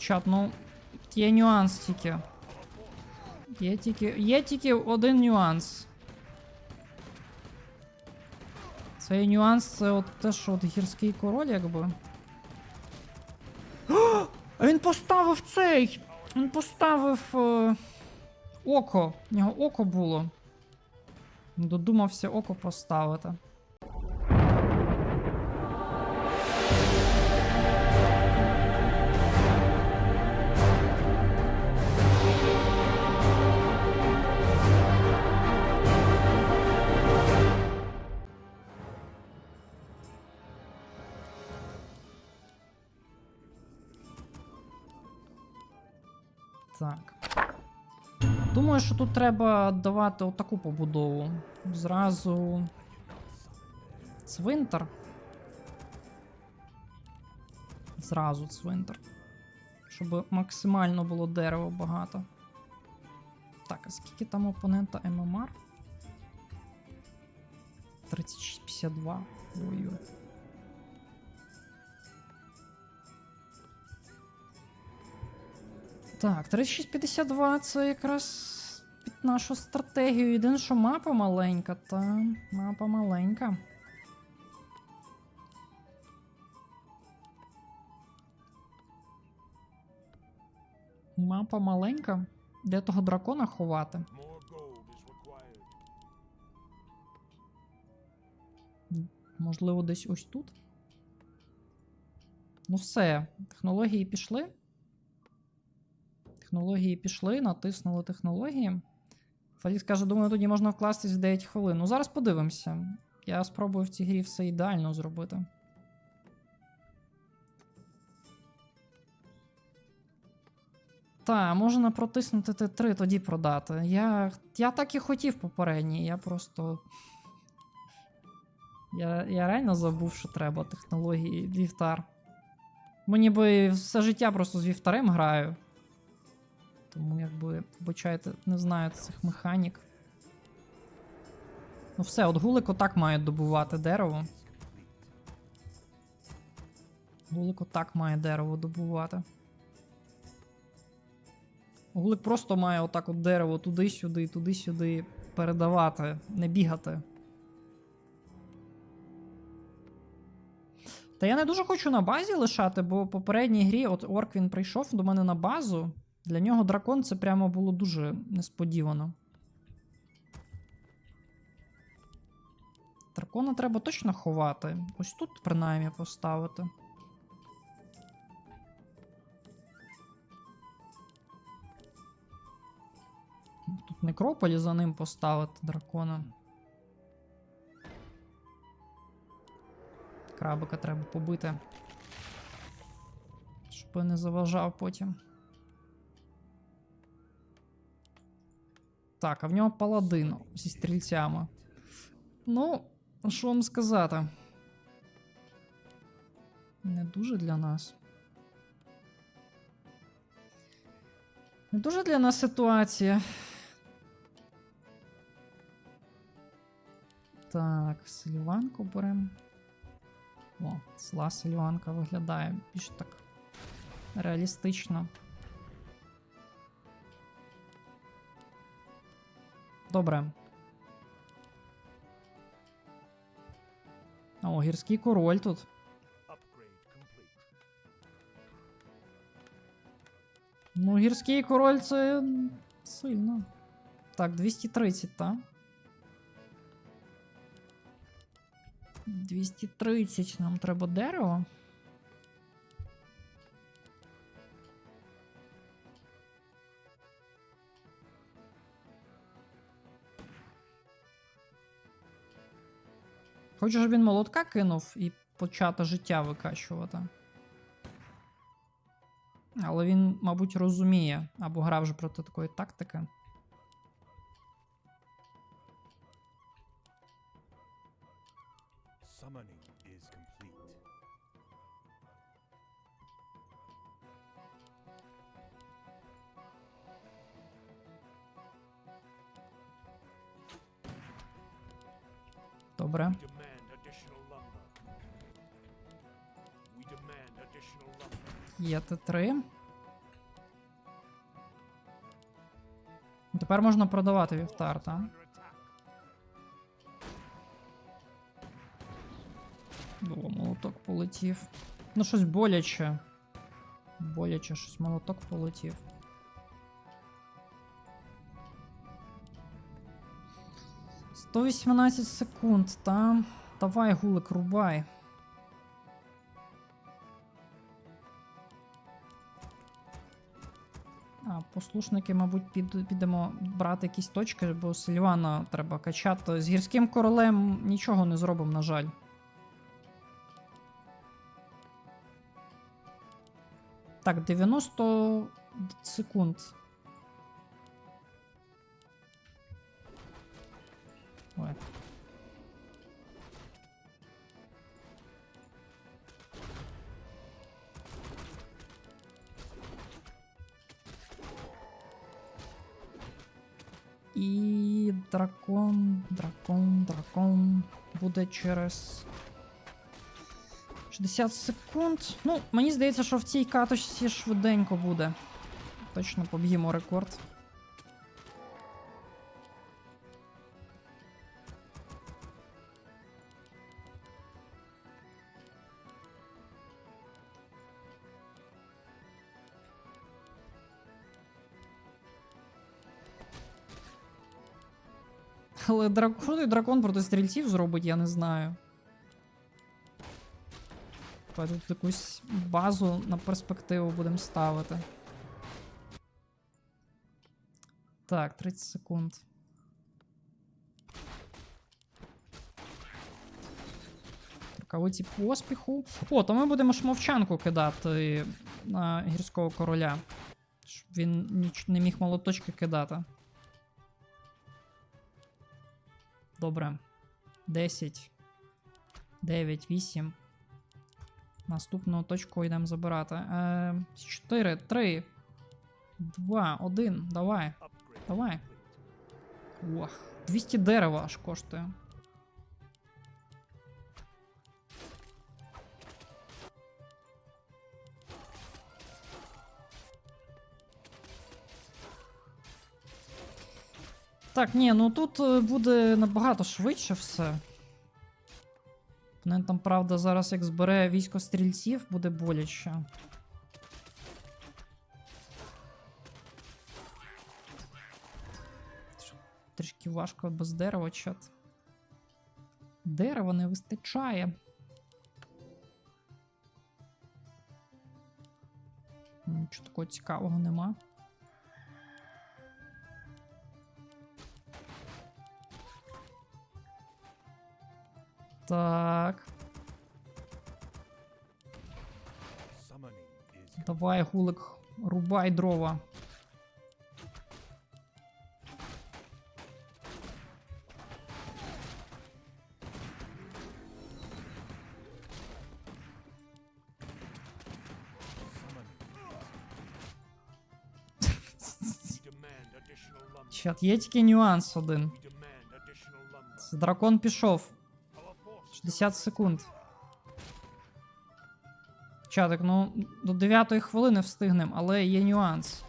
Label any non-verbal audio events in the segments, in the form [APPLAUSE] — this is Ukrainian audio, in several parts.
Чат, ну, є нюанс тільки. Є тільки. Є тільки один нюанс. Цей нюанс це от те, що от гірський король, якби. О! А він поставив цей! Він поставив е, око. У нього око було. Додумався око поставити. Так. Думаю, що тут треба давати отаку побудову. Зразу. Цвинтар. Зразу цвинтар. Щоб максимально було дерева багато. Так, а скільки там опонента ММР? 3652. Ой-ой. Так, 3652 це якраз під нашу стратегію. Єдине, що мапа маленька, та мапа маленька. Мапа маленька. Де того дракона ховати? Можливо, десь ось тут. Ну все, технології пішли. Технології пішли, натиснули технології. Фелікс каже, думаю, тоді можна вкластись в 9 хвилин. Ну, зараз подивимося. Я спробую в цій грі все ідеально зробити. Та, можна протиснути Т3, тоді продати. Я, я так і хотів попередній, я просто. Я, я реально забув, що треба технології вівтар. Мені би все життя просто з вівтарем граю. Тому, якби, вибачайте, не знаю цих механік. Ну все, от гулик отак має добувати дерево. Гулик отак має дерево добувати. Гулик просто має отак от дерево туди-сюди, туди-сюди передавати, не бігати. Та я не дуже хочу на базі лишати, бо в попередній грі, от Орк він прийшов до мене на базу. Для нього дракон це прямо було дуже несподівано. Дракона треба точно ховати. Ось тут, принаймні, поставити. Тут некрополі за ним поставити дракона. Крабика треба побити. Щоб не заважав потім. Так, а в нього паладин зі стрільцями. Ну, що вам сказати? Не дуже для нас. Не дуже для нас ситуація. Так, Сильванку беремо. О, зла Сильванка виглядає більш так реалістично. Добре. О, гірський король тут. Ну, гірський король це сильно. Так, 230, так? 230 нам треба дерево. Хочу, щоб він молотка кинув і почати життя викачувати. Але він, мабуть, розуміє або грав вже проти такої тактики. Добре. Є Т3. Тепер можна продавати вівтар, так? О, молоток полетів. Ну, щось боляче. Боляче, щось молоток полетів. Сто вісімнадцять секунд, та. Давай, гулик, рубай. Послушники, мабуть, під, підемо брати якісь точки, бо Сильвана треба качати. З гірським королем нічого не зробимо, на жаль. Так, 90 секунд. І дракон, дракон, дракон буде через 60 секунд. Ну, мені здається, що в цій каточці швиденько буде. Точно поб'ємо рекорд. Але драк... що той дракон проти стрільців зробить, я не знаю. Тут якусь базу на перспективу будемо ставити. Так, 30 секунд. Рукавиці поспіху. О, то ми будемо ж мовчанку кидати на гірського короля. Щоб він не міг молоточки кидати. Добре. 10. 9, 8. Наступну точку йдемо забирати. Е, 4, 3, 2, 1. Давай. Давай. Ох. 200 дерева аж коштує. Так, ні, ну тут е, буде набагато швидше все. Вони там, правда, зараз як збере військо стрільців, буде боляче. Трішки важко без дерева чат. Дерева не вистачає. Нічого такого цікавого нема. Так, давай, гулик, рубай дрова. Чат, є тільки нюанс один. Дракон пішов. Our 60 секунд. Чатик, ну до 9 хвилини встигнемо, але є нюанс.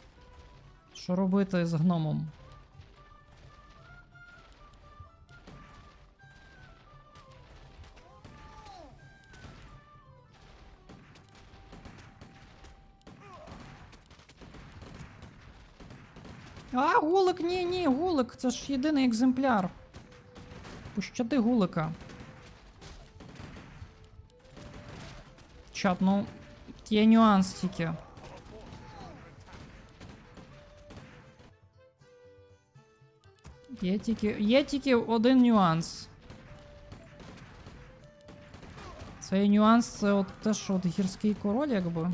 Що робити з гномом? А, гулик, ні, ні, гулик, це ж єдиний екземпляр. Пощади гулика. Чат, ну, є нюанс тільки. Є тільки, є тільки один нюанс. Цей нюанс це от те, що от гірський король, якби. Our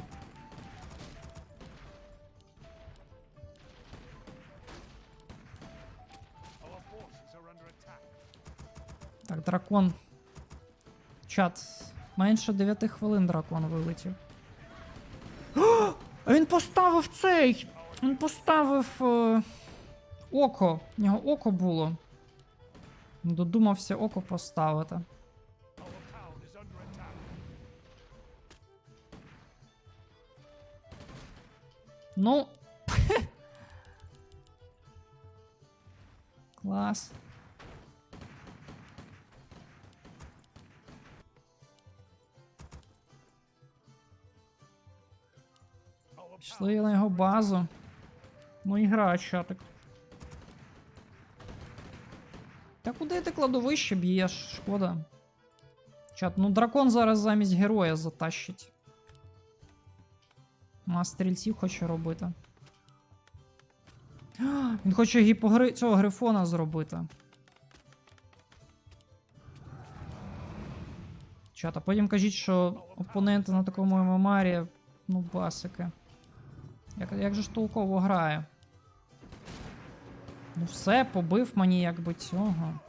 forces are under attack. Так, дракон. Чат. Менше 9 хвилин дракон вилетів. А він поставив цей! Він поставив е, око. У нього око було. Додумався око поставити. Ну. [LAUGHS] Клас. Пішли на його базу. Ну і гра, чатик. Та куди ти кладовище б'єш? Шкода. Чат, ну дракон зараз замість героя затащить. А стрільців хоче робити. [GASPS] Він хоче гіпогри... цього грифона зробити. Чат, а потім кажіть, що опоненти на такому ММАрі, ну, басики. Як, як же ж толково грає? Ну все, побив мені якби цього.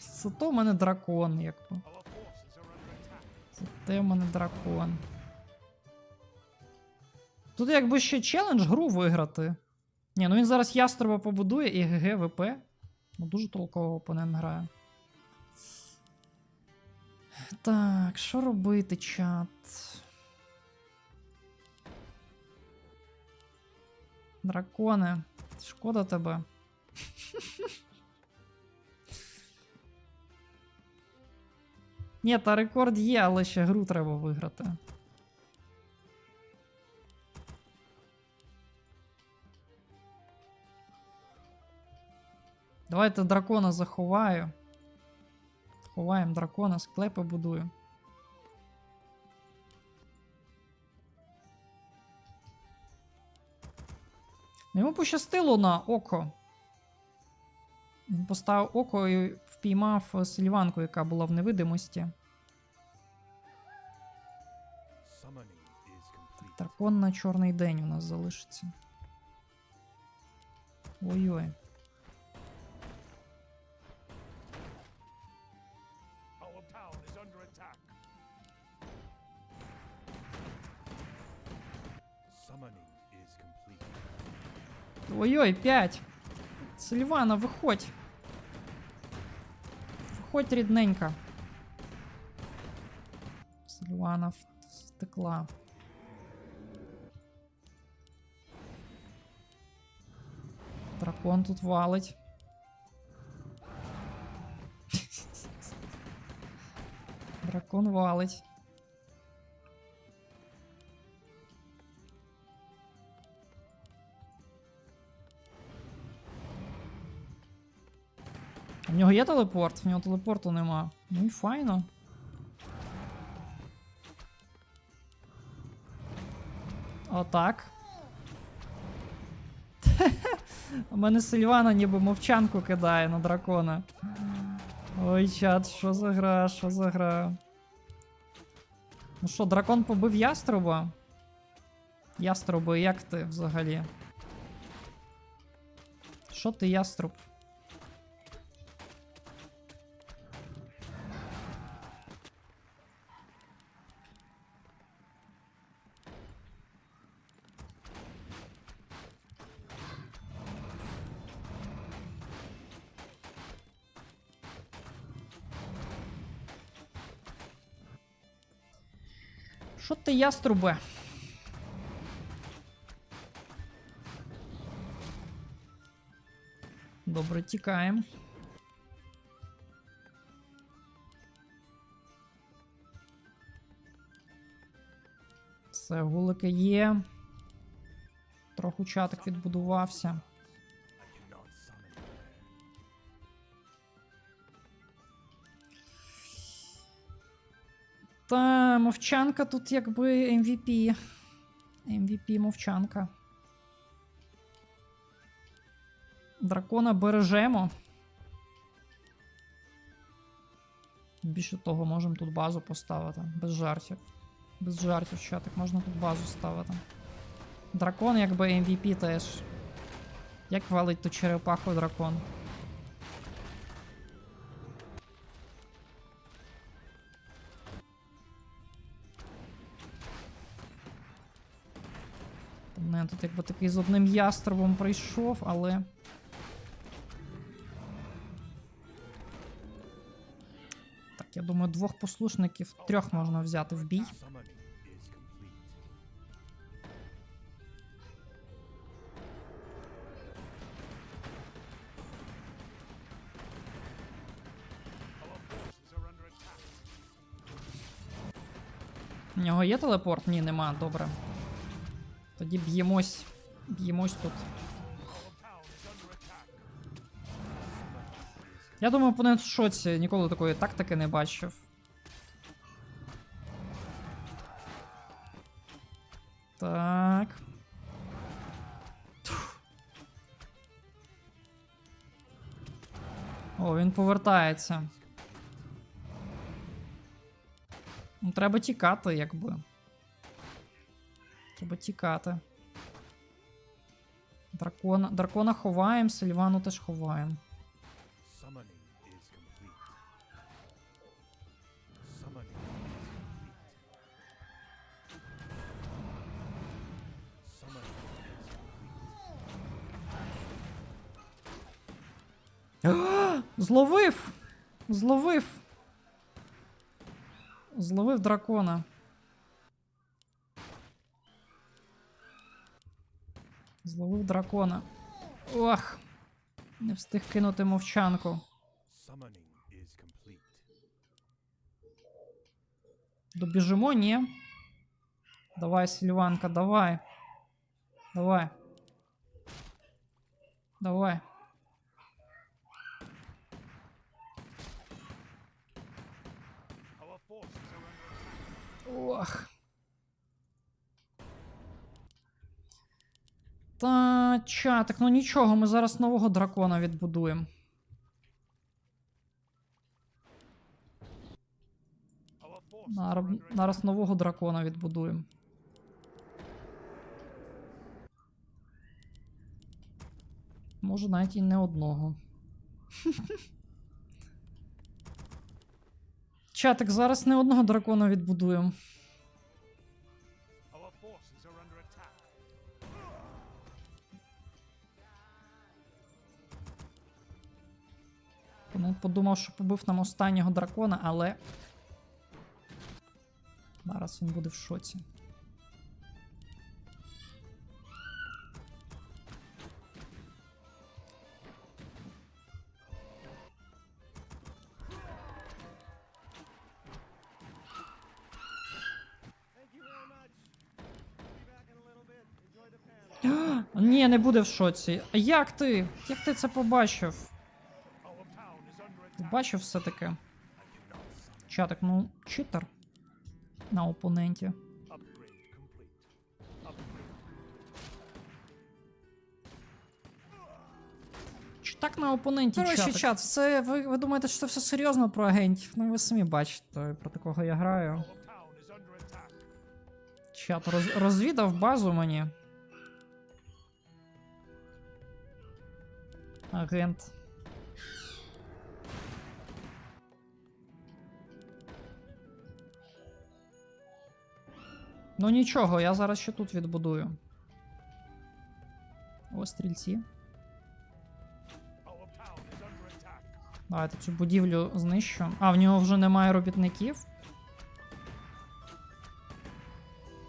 Зато в мене дракон, якби. Зате в мене дракон. Тут якби ще челендж гру виграти. Ні, ну він зараз ястреба побудує і ГГ ВП. Ну дуже толково опонент грає. Так, що робити, чат? Драконе, шкода тебе. Ні, та рекорд є, але ще гру треба виграти. Давайте дракона заховаю. Ховаємо дракона, склепи будую. Ну, Йому пощастило на око. Він поставив око і впіймав сільванку, яка була в невидимості. Дракон на чорний день у нас залишиться. Ой-ой. Ой-ой, 5. Сильвана, виходь. Виходь, рідненька. Сильвана в- втекла. Дракон тут валить. [LAUGHS] Дракон валить. У нього є телепорт? В нього телепорту нема. Ну і файно. Отак. [LAUGHS] У мене Сильвана ніби мовчанку кидає на дракона. Ой, чат, що за гра, що за гра. Ну що, дракон побив яструба? Яструби, як ти взагалі? Що ти, яструб? Що ти яструбе? Добре, тікаємо. Все, гулики є. Трохи чатик відбудувався. Мовчанка тут якби MVP. MVP мовчанка. Дракона бережемо. Більше того, можемо тут базу поставити. Без жартів. Без жартів, чатик, можна тут базу ставити. Дракон якби MVP теж. Як валить ту черепаху дракон? мене тут якби такий з одним яструбом прийшов, але. Так, я думаю, двох послушників трьох можна взяти в бій. У нього є телепорт? Ні, нема, добре. Тоді б'ємось. Б'ємось тут. Я думаю, опонент в шоці, ніколи такої тактики не бачив. Так. О, він повертається. Ну, треба тікати, якби. Треба тікати. Дракона, дракона ховаємо, Сильвану теж ховаємо. [GASPS] Зловив! Зловив! Зловив дракона. Зловив дракона. Ох! Не встиг кинути мовчанку. Добіжимо, ні. Давай, Сільванка, давай. Давай. Давай. Ох. Та чатик, ну нічого, ми зараз нового дракона відбудуємо. Зараз нового дракона відбудуємо. Може навіть і не одного. [LAUGHS] Чатик, зараз не одного дракона відбудуємо. Опонент подумав, що побив нам останнього дракона, але. Зараз він буде в шоці. [GASPS] Ні, не буде в шоці. Як ти? Як ти це побачив? Бачив все-таки? Чатик, ну, читер на опоненті. Чи так на опоненті Коротше, чат, це ви, ви думаєте, що це все серйозно про агентів? Ну ви самі бачите, про такого я граю. Чат роз, розвідав базу мені. Агент. Ну нічого, я зараз ще тут відбудую. О, стрільці. Давайте цю будівлю знищу. А, в нього вже немає робітників.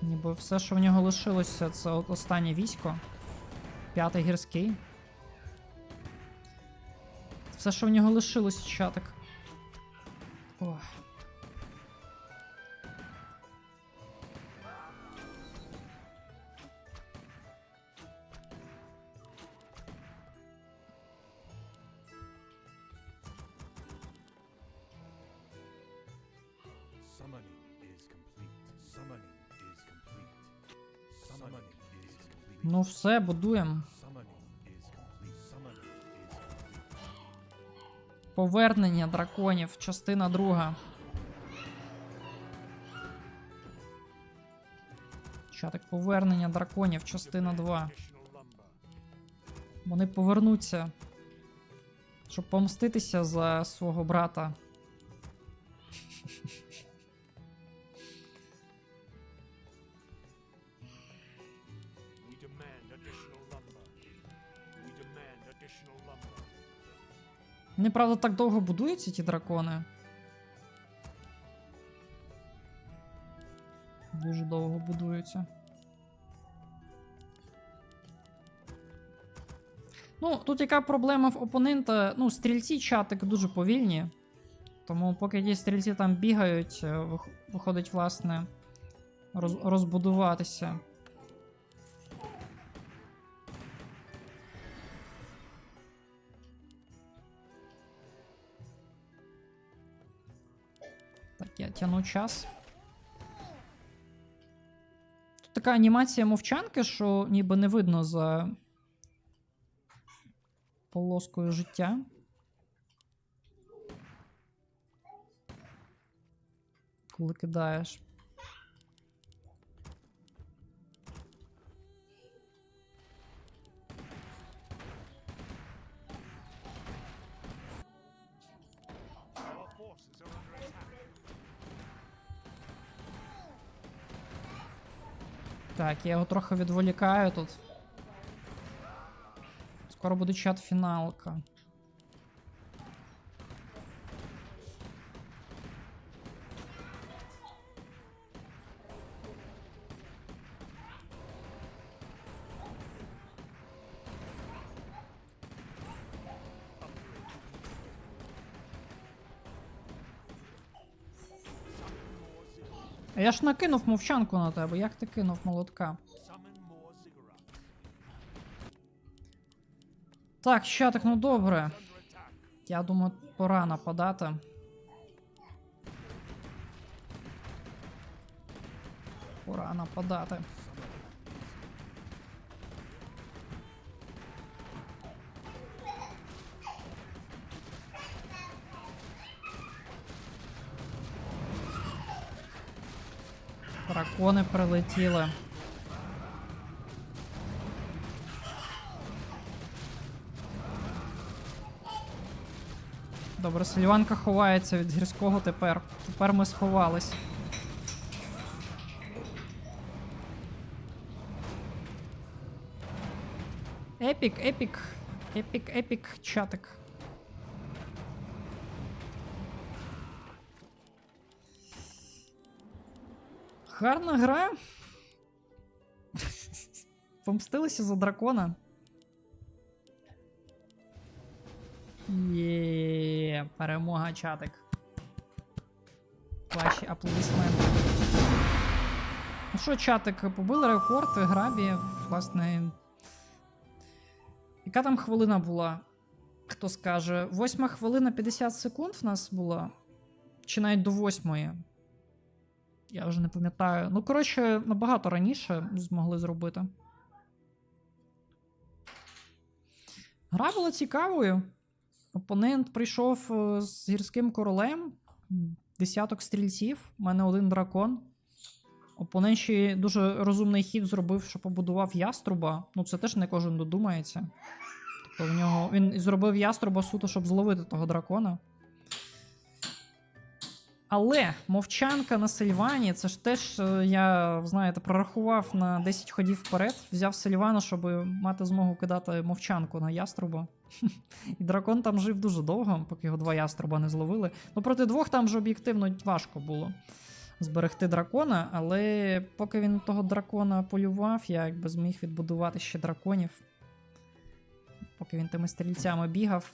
Ніби все, що в нього лишилося, це останнє військо. П'ятий гірський. Все, що в нього лишилося, чатик. Ох. Ну все, будуємо. Повернення драконів, частина друга. Чатик, повернення драконів, частина 2. Вони повернуться, щоб помститися за свого брата. Вони, правда, так довго будуються, ті дракони. Дуже довго будуються. Ну, тут яка проблема в опонента? Ну, стрільці чатик дуже повільні. Тому поки ті стрільці там бігають, е, виходить, власне, роз, розбудуватися. Я тяну час. Тут така анімація мовчанки, що ніби не видно за полоскою життя. Коли кидаєш. Так, я його трохи відволікаю тут. Скоро буде чат фіналка. Я ж накинув мовчанку на тебе. Як ти кинув молотка? Так, ще. Так, ну добре. Я думаю, пора нападати. Пора нападати. Дракони прилетіли. Добре, Сильванка ховається від гірського тепер. Тепер ми сховались. Епік, епік. Епік, епік, чатик. Гарна гра. Помстилися за дракона. Є, перемога чатик. Ваші аплодисменти. Ну що, чатик, побили рекорд грабі, власне. Яка там хвилина була? Хто скаже? Восьма хвилина 50 секунд в нас була? Чи навіть до восьмої? Я вже не пам'ятаю. Ну, коротше, набагато раніше змогли зробити. Гра була цікавою. Опонент прийшов е, з гірським королем, десяток стрільців, у мене один дракон. Опонент ще дуже розумний хід зробив, що побудував яструба. Ну, це теж не кожен додумається. Тобто в нього. Він зробив яструба суто, щоб зловити того дракона. Але мовчанка на Сильвані, це ж теж, е, я, знаєте, прорахував на 10 ходів вперед, взяв Сильвана, щоб мати змогу кидати мовчанку на яструба. [LAUGHS] І дракон там жив дуже довго, поки його два яструба не зловили. Ну, проти двох там же об'єктивно важко було зберегти дракона, але поки він того дракона полював, я якби зміг відбудувати ще драконів. Поки він тими стрільцями бігав.